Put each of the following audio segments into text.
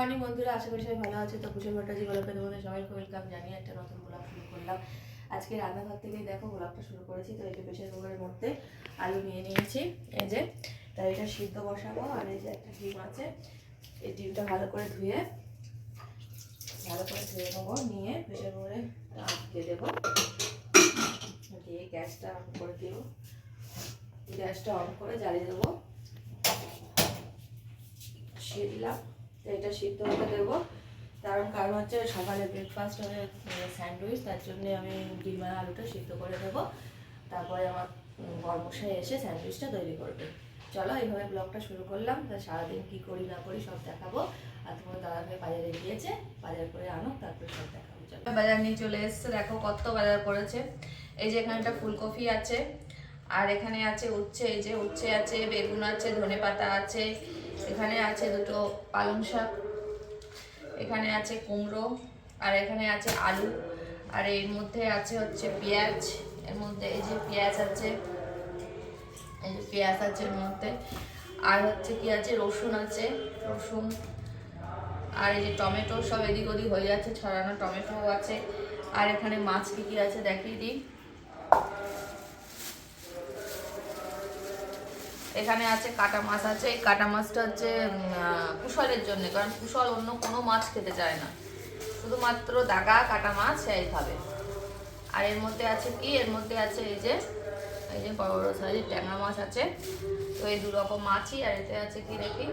Morning বন্ধুরা, আশা করি সবাই ভালো আছে। তো কুশল ভট্টাজি ব্লগে তোমাদের সবাইকে ওয়েলকাম জানিয়ে একটা নতুন গোলাপ শুরু করলাম। আজকে রান্নাঘর থেকেই দেখো গোলাপটা শুরু করেছি, তো এটা প্রেশার কুকারের মধ্যে আলু নিয়ে নিয়েছি। এই যে তাই এটা সিদ্ধ বসাবো, আর এই যে একটা ডিম আছে, এই ডিমটা ভালো করে ধুয়ে, ভালো করে ধুয়ে নেব, নিয়ে প্রেশার কুকারে দিয়ে দেবো। দিয়ে গ্যাসটা অন করে দেবো। গ্যাসটা অন করে জ্বালিয়ে দেবো। বসিয়ে দিলাম এটা সিদ্ধ হতে দেবো। কারণ কারণ হচ্ছে সকালে ব্রেকফাস্ট হবে স্যান্ডউইচ তার জন্য আমি ডিম আর আলুটা সিদ্ধ করে দেবো। তারপরে আমার বর্মশাই এসে স্যান্ডউইচটা তৈরি করবে। চলো, এইভাবে ব্লগটা শুরু করলাম। তা সারাদিন কী করি না করি সব দেখাবো। আর তোমার দাদা ভাই বাজারে গিয়েছে, বাজার করে আনো তারপরে সব দেখাবো। চলো। বাজার নিয়ে চলে এসছে, দেখো কত বাজার করেছে এই যে এখানে একটা ফুলকপি আছে আর এখানে আছে উচ্ছে, এই যে উচ্ছে আছে, বেগুন আছে, ধনে পাতা আছে, এখানে আছে দুটো পালং শাক, এখানে আছে কুমড়ো, আর এখানে আছে আলু, আর এর মধ্যে আছে হচ্ছে পেঁয়াজ, এর মধ্যে এই যে পেঁয়াজ আছে, এই যে পেঁয়াজ আছে এর মধ্যে, আর হচ্ছে কি আছে রসুন আছে, রসুন, আর এই যে টমেটো সব এদিক ওদিক হয়ে যাচ্ছে, ছড়ানো টমেটোও আছে, আর এখানে মাছ কি কী আছে দেখিয়ে দিই। এখানে আছে কাটা মাছ আছে। এই কাটা মাছটা হচ্ছে কুশলের জন্য, কারণ কুশল অন্য কোনো মাছ খেতে চায় না। শুধুমাত্র দাগা, কাটা মাছ, সেই খাবে। আর এর মধ্যে আছে কি? এর মধ্যে আছে এই যে এই যে বড় বড় সাইজের ট্যাংরা মাছ আছে। তো এই দু রকম মাছই, আর এতে আছে কি দেখি?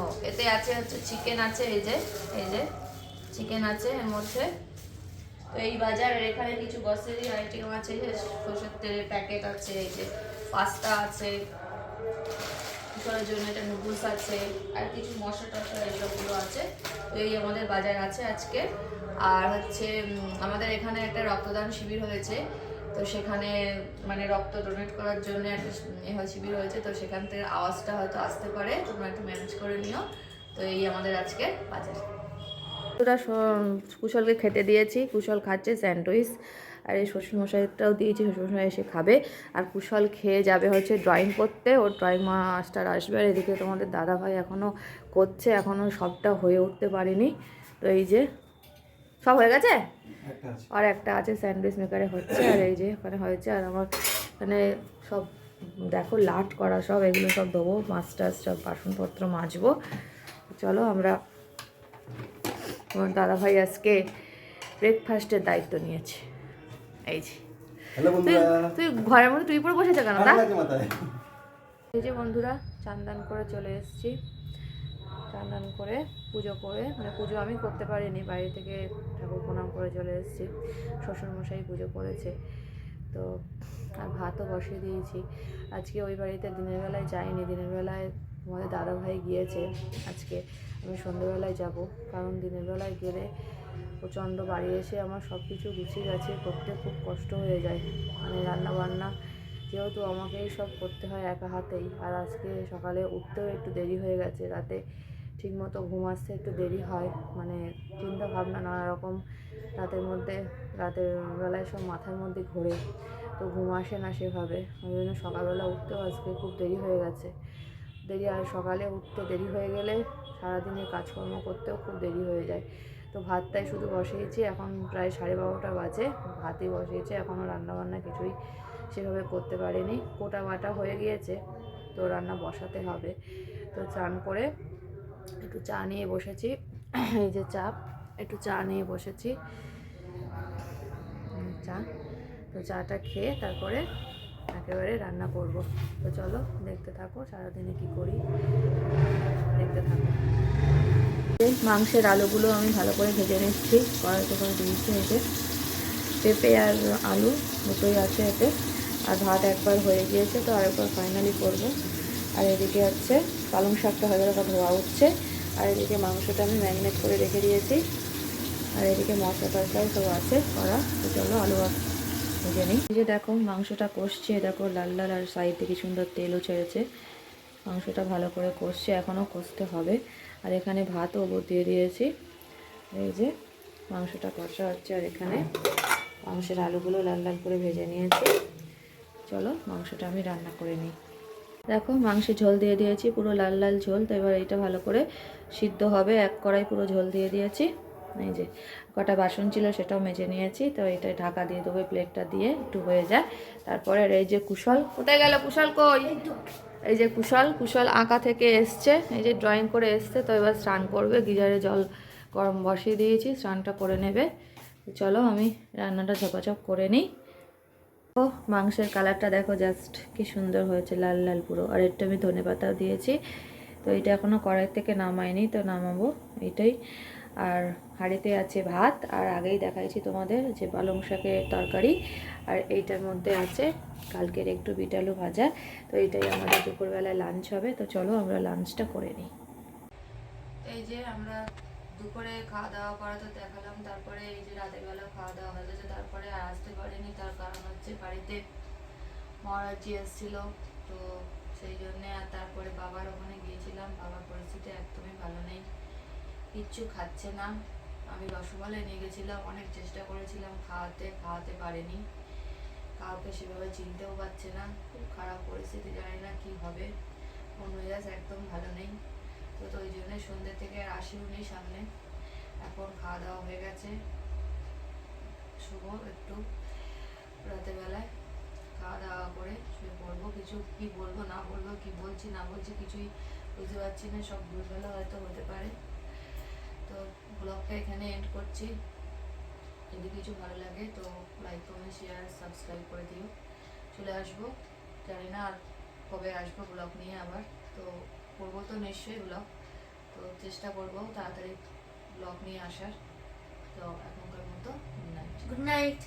ও, এতে আছে হচ্ছে চিকেন আছে, এই যে এই যে চিকেন আছে এর মধ্যে। তো এই বাজারের এখানে কিছু গ্রসারি আইটেম আছে যে সরষের তেলের প্যাকেট আছে, এই যে পাস্তা আছে কিশোরের জন্য এটা নুডলস আছে, আর কিছু মশলা টশলা এইসবগুলো আছে। তো এই আমাদের বাজার আছে আজকে। আর হচ্ছে আমাদের এখানে একটা রক্তদান শিবির হয়েছে। তো সেখানে মানে রক্ত ডোনেট করার জন্য একটা শিবির হয়েছে। তো সেখান থেকে আওয়াজটা হয়তো আসতে পারে। তোমরা একটু ম্যানেজ করে নিও। তো এই আমাদের আজকে বাজার। ওরা কুশলকে খেতে দিয়েছি? কুশল খাচ্ছে স্যান্ডউইচ। আর এই শ্বশুরমশাইটাও দিয়েছি শ্বশুরমশাই এসে খাবে। আর কুশল খেয়ে যাবে হচ্ছে ড্রয়িং করতে। ওর ড্রয়িং মাস্টার আসবে আর এদিকে তোমাদের দাদা ভাই এখনও করছে এখনও সবটা হয়ে উঠতে পারেনি। তো এই যে সব হয়ে গেছে? আর একটা আছে স্যান্ডউইচ মেকারে হচ্ছে আর এই যে ওখানে হয়েছে। আর আমার মানে সব দেখো লাট করা সব এগুলো সব দেবো মাছ টাছ সব বাসনপত্র মাজবো। চলো আমরা তোমার দাদাভাই আজকে ব্রেকফাস্টের দায়িত্ব নিয়েছে। এই যে। তুই তুই ঘরের মধ্যে তুই পরে বসেছে কেন মাথায়। এই যে বন্ধুরা চান্দান করে চলে এসেছি। চান্দান করে পুজো করে মানে পুজো আমি করতে পারিনি বাইরে থেকে ঠাকুর প্রণাম করে চলে এসেছি। শ্বশুরমশাই পুজো করেছে। তো আর ভাতও বসিয়ে দিয়েছি। আজকে ওই বাড়িতে দিনের বেলায় যাইনি দিনের বেলায় আমাদের দাদা ভাই গিয়েছে আজকে। আমি সন্ধ্যেবেলায় যাব, কারণ দিনের বেলায় গেলে প্রচণ্ড বাড়ি এসে আমার সব কিছু গুছিয়ে গেছে, করতে খুব কষ্ট হয়ে যায়। মানে রান্না বান্না যেহেতু আমাকেই সব করতে হয় একা হাতেই, আর আজকে সকালে উঠতেও একটু দেরি হয়ে গেছে, রাতে ঠিকমতো ঘুম আসতে একটু দেরি হয় মানে চিন্তা ভাবনা নানা রকম। রাতের মধ্যে, রাতের বেলায় সব মাথার মধ্যে ঘোরে, তো ঘুম আসে না সেভাবে। ওই জন্য সকালবেলা উঠতেও আজকে খুব দেরি হয়ে গেছে। দেরি আর সকালে উঠতে দেরি হয়ে গেলে সারাদিনে কাজকর্ম করতেও খুব দেরি হয়ে যায়। তো ভাতটাই শুধু বসিয়েছি, এখন প্রায় সাড়ে বারোটা বাজে, ভাতই বসিয়েছি এখনও রান্নাবান্না কিছুই সেভাবে করতে পারিনি। কোটা বাটা হয়ে গিয়েছে, তো রান্না বসাতে হবে। তো চান করে একটু চা নিয়ে বসেছি, এই যে চা, একটু চা নিয়ে বসেছি। চা, তো চাটা খেয়ে তারপরে একেবারে রান্না করব। তো চলো, দেখতে থাকো, সারাদিনে কি করি? দেখতে থাকো। মাংসের আলুগুলো আমি ভালো করে ভেজে নিচ্ছি। কড়াইতে করে দিয়েছি এতে পেঁপে আর আলু, দুটোই আছে এতে। আর ভাত একবার হয়ে গিয়েছে, তো আরেকবার ফাইনালি করব। আর এদিকে হচ্ছে পালং শাকটা হয়ে গেলে ধোয়া উঠছে আর এদিকে মাংসটা আমি ম্যারিনেট করে রেখে দিয়েছি। আর এদিকে মশলা তরকারি সব আছে করা। তো চলো আলু ভেজে নিই। যে দেখো, মাংসটা কষছে দেখো লাল লাল আর সাইড থেকে সুন্দর তেলও ছেড়েছে। মাংসটা ভালো করে কষছে, এখনও কষতে হবে। আর এখানে ভাতও দিয়ে দিয়েছি। এই যে মাংসটা কষা হচ্ছে, আর এখানে মাংসের আলুগুলো লাল লাল করে ভেজে নিয়েছি। চলো, মাংসটা আমি রান্না করে নিই। দেখো, মাংসে ঝোল দিয়ে দিয়েছি, পুরো লাল লাল ঝোল। তো এবার এইটা ভালো করে সিদ্ধ হবে, এক কড়াই পুরো ঝোল দিয়ে দিয়েছি। এই যে কটা বাসন ছিল সেটাও মেজে নিয়েছি তো এটা ঢাকা দিয়ে দেবো প্লেটটা দিয়ে একটু হয়ে যায়। তারপরে এই যে কুশল কোথায় গেল কুশল কই? এই যে কুশল কুশল আঁকা থেকে এসছে এই যে ড্রয়িং করে এসছে তো এবার স্নান করবে গিজারে জল গরম বসিয়ে দিয়েছি স্নানটা করে নেবে। তো চলো আমি রান্নাটা ঝপাঝপ করে নিই। ও মাংসের কালারটা দেখো জাস্ট কি সুন্দর হয়েছে লাল লাল পুরো। আর একটু আমি ধনে পাতাও দিয়েছি তো এটা এখনও কড়াই থেকে নামাইনি তো নামাবো এটাই। আর হাঁড়িতে আছে ভাত, আর আগেই দেখাইছি তোমাদের যে পালং শাকের তরকারি, আর এইটার মধ্যে আছে কালকের একটু বিটালু ভাজা। তো এইটাই আমাদের দুপুরবেলায় লাঞ্চ হবে, তো চলো আমরা লাঞ্চটা করে নিই। এই যে আমরা দুপুরে খাওয়া দাওয়া করা তো দেখালাম, তারপরে এই যে রাতের বেলা খাওয়া দাওয়া হয়ে গেছে, তারপরে আর আসতে পারিনি, তার কারণ হচ্ছে বাড়িতে মহারাজি এসেছিল, তো সেই জন্যে আর তারপরে বাবার ওখানে গিয়েছিলাম, বাবার পরিস্থিতি একদমই ভালো কিচ্ছু খাচ্ছে না। আমি রসমালাই নিয়ে গেছিলাম, অনেক চেষ্টা করেছিলাম, খাওয়াতে খাওয়াতে পারিনি। কাউকে সেভাবে চিনতেও পারছে না, খুব খারাপ পরিস্থিতি, জানি না কী হবে। মন মেজাজ একদম ভালো নেই। তো তো ওই জন্যে সন্ধ্যে থেকে আর আসিও নি সামনে। এখন খাওয়া দাওয়া হয়ে গেছে। শুভ একটু রাতের বেলায়। খাওয়া দাওয়া করে শুয়ে পড়ব। কিছু কি বলব, না বলব, কি বলছি, না বলছি কিছুই বুঝতে পারছি না। সব ভুলভাল হয়তো হতে পারে। তো ব্লগটা এখানে এন্ড করছি। যদি কিছু ভালো লাগে তো লাইক কমেন্ট শেয়ার সাবস্ক্রাইব করে দিও। চলে আসব। জানি না আর কবে আসব ব্লগ নিয়ে আবার। তো করব তো নিশ্চয়ই ব্লগ তো চেষ্টা করব তাড়াতাড়ি ব্লগ নিয়ে আসার। তো এখনকার মতো গুড নাইট গুড নাইট